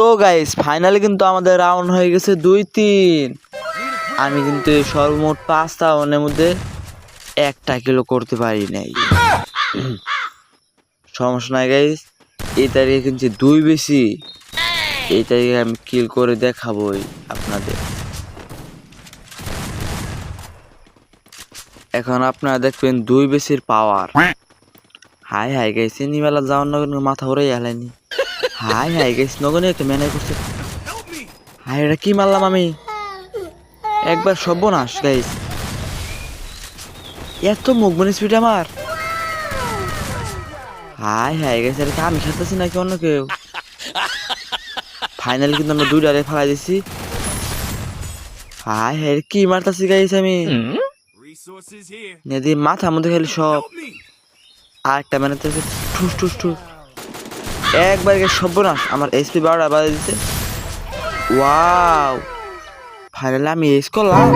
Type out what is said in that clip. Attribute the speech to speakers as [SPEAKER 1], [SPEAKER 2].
[SPEAKER 1] তো guys finally কিন্তু আমাদের রাউন্ড হয়ে গেছে দুই তিন আমি কিন্তু সর্বমোট পাঁচটা রাউন্ডের মধ্যে একটা কিলো করতে পারি নাই। সমস্যা নাই গাইস এই তারিখে কিন্তু দুই বেশি। এই তারিখে আমি কিল করে দেখাবই আপনাদের। এখন আপনারা দেখবেন দুই বেশির পাওয়ার হাই হাই গাইস নিবেলা যাওয়ার নগর মাথা উড়ে হেলাইনি হাই হাই গাইস নগনে একটা ম্যানেজ করছে। হাই এটা কি মারলাম আমি? একবার সর্বনাশ গাইস এত মুখবনি স্পিড আমার। হাই হাই গাইস এটা কি আমি খেলতেছি নাকি অন্য কেউ? ফাইনালি কিন্তু আমরা দুই ডালে ফালাই দিছি। হাই হাই কি মারতাছি গাইস আমি? নেদি মাথা মধ্যে খেলি সব। আর একটা মানে ঠুস ঠুস ঠুস। একবার সর্বনাশ। আমার এসপি বারোটা বাজে দিচ্ছে ওয়াও ফাইনালি আমি এস করলাম।